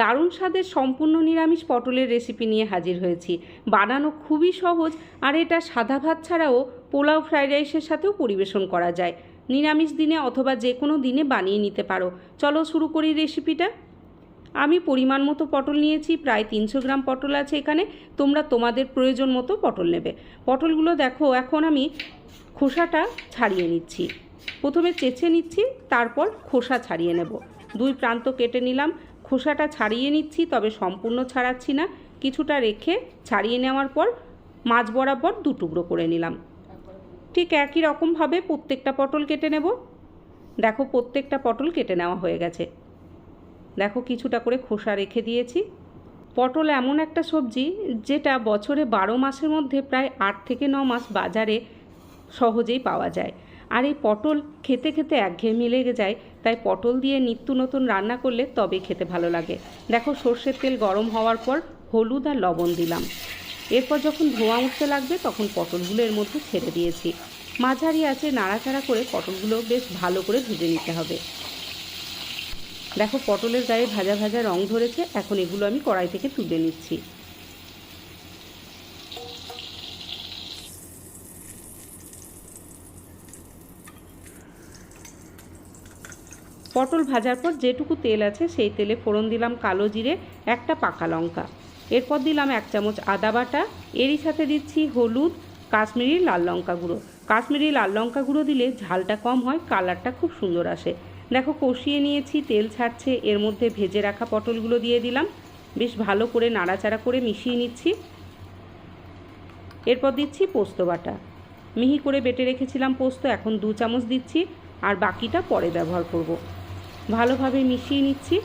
দারুণ স্বাদের সম্পূর্ণ নিরামিষ পটলের রেসিপি নিয়ে হাজির হয়েছি। বানানো খুবই সহজ, আর এটা সাদা ভাত ছাড়াও পোলাও, ফ্রাইড রাইসের সাথেও পরিবেশন করা যায়। নিরামিষ দিনে অথবা যে কোনো দিনে বানিয়ে নিতে পারো। চলো শুরু করি রেসিপিটা আমি পরিমাণ মতো পটল নিয়েছি, প্রায় তিনশো গ্রাম পটল আছে এখানে। তোমরা তোমাদের প্রয়োজন মতো পটল নেবে। পটলগুলো দেখো, এখন আমি খোসাটা ছাড়িয়ে নিচ্ছি। প্রথমে চেঁচে নিচ্ছি, তারপর খোসা ছাড়িয়ে নেব। দুই প্রান্ত কেটে নিলাম। খোসাটা ছাড়িয়ে নিচ্ছি, তবে সম্পূর্ণ ছাড়াচ্ছি না। কিছুটা রেখে ছাড়িয়ে নেওয়ার পর মাছ বরাবর দু টুকরো করে নিলাম। ঠিক একই রকমভাবে প্রত্যেকটা পটল কেটে নেব। দেখো প্রত্যেকটা পটল কেটে নেওয়া হয়ে গেছে। দেখো কিছুটা করে খোসা রেখে দিয়েছি। পটল এমন একটা সবজি যেটা বছরে বারো মাসের মধ্যে প্রায় আট থেকে ন মাস বাজারে সহজেই পাওয়া যায়। আর এই পটল খেতে খেতে একঘেয়েমি লেগে যায়, তাই পটল দিয়ে নিত্য নতুন রান্না করলে তবে খেতে ভালো লাগে। দেখো সর্ষের তেল গরম হওয়ার পর হলুদ আর লবণ দিলাম। এরপর যখন ধোঁয়া উঠতে লাগবে, তখন পটলগুলো এর মধ্যে ছেড়ে দিয়েছি। মাঝারি আছে নাড়াচাড়া করে পটলগুলো বেশ ভালো করে ভেজে নিতে হবে। দেখো পটলের গায়ে ভাজা ভাজা রং ধরেছে, এখন এগুলো আমি কড়াই থেকে তুলে নিচ্ছি। পটল ভাজার পর যেটুকু তেল আছে সেই তেলে ফোড়ন দিলাম কালো জিরে, একটা পাকা লঙ্কা। এরপর দিলাম এক চামচ আদা বাটা, এরই সাথে দিচ্ছি হলুদ, কাশ্মীরি লাল লঙ্কা গুঁড়ো। কাশ্মীরি লাল লঙ্কা গুঁড়ো দিলে ঝালটা কম হয়, কালারটা খুব সুন্দর আসে। দেখো কষিয়ে নিয়েছি, তেল ছাড়ছে, এর মধ্যে ভেজে রাখা পটলগুলো দিয়ে দিলাম। বেশ ভালো করে নাড়াচাড়া করে মিশিয়ে নিচ্ছি। এরপর দিচ্ছি পোস্ত বাটা। মিহি করে বেটে রেখেছিলাম পোস্ত, এখন দু চামচ দিচ্ছি, আর বাকিটা পরে ব্যবহার করব। ভালোভাবে মিশিয়ে নিচ্ছি।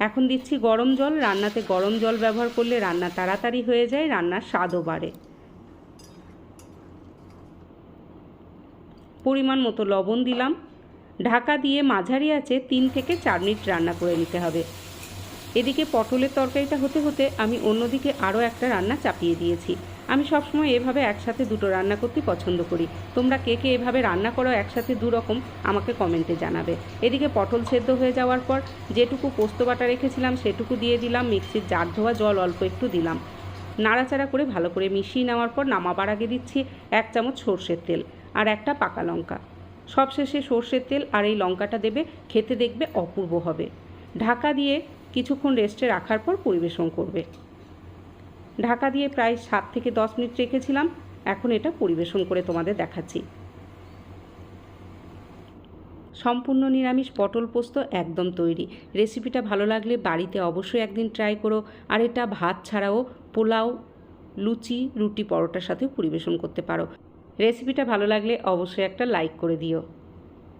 এখন দিচ্ছি গরম জল। রান্নাতে গরম জল ব্যবহার করলে রান্না তাড়াতাড়ি হয়ে যায়, রান্নার স্বাদও বাড়ে। পরিমাণ মতো লবণ দিলাম। ঢাকা দিয়ে মাঝারি আছে তিন থেকে চার মিনিট রান্না করে নিতে হবে। এদিকে পটলের তরকারিটা হতে হতে আমি অন্যদিকে আরও একটা রান্না চাপিয়ে দিয়েছি। আমি সবসময় এভাবে একসাথে দুটো রান্না করতে পছন্দ করি। তোমরা কে কে এভাবে রান্না করো একসাথে দু রকম, আমাকে কমেন্টে জানাবে। এদিকে পটল সেদ্ধ হয়ে যাওয়ার পর যেটুকু পোস্ত বাটা রেখেছিলাম সেটুকু দিয়ে দিলাম, মিক্সির জার ধোয়া জল অল্প একটু দিলাম। নাড়াচাড়া করে ভালো করে মিশিয়ে নেওয়ার পর নামাবার আগে দিচ্ছি এক চামচ সর্ষের তেল আর একটা পাকা লঙ্কা। সবশেষে সর্ষের তেল আর এই লঙ্কাটা দেবে, খেতে দেখবে অপূর্ব হবে। ঢাকা দিয়ে কিছুক্ষণ রেস্টে রাখার পর পরিবেশন করবে। ঢাকা দিয়ে প্রায় সাত থেকে দশ মিনিট রেখেছিলাম। এখন এটা পরিবেশন করে তোমাদের দেখাচ্ছি। সম্পূর্ণ নিরামিষ পটল পোস্ত একদম তৈরি। রেসিপিটা ভালো লাগলে বাড়িতে অবশ্যই একদিন ট্রাই করো। আর এটা ভাত ছাড়াও পোলাও, লুচি, রুটি পরোটার সাথেও পরিবেশন করতে পারো। রেসিপিটা ভালো লাগলে অবশ্যই একটা লাইক করে দিও।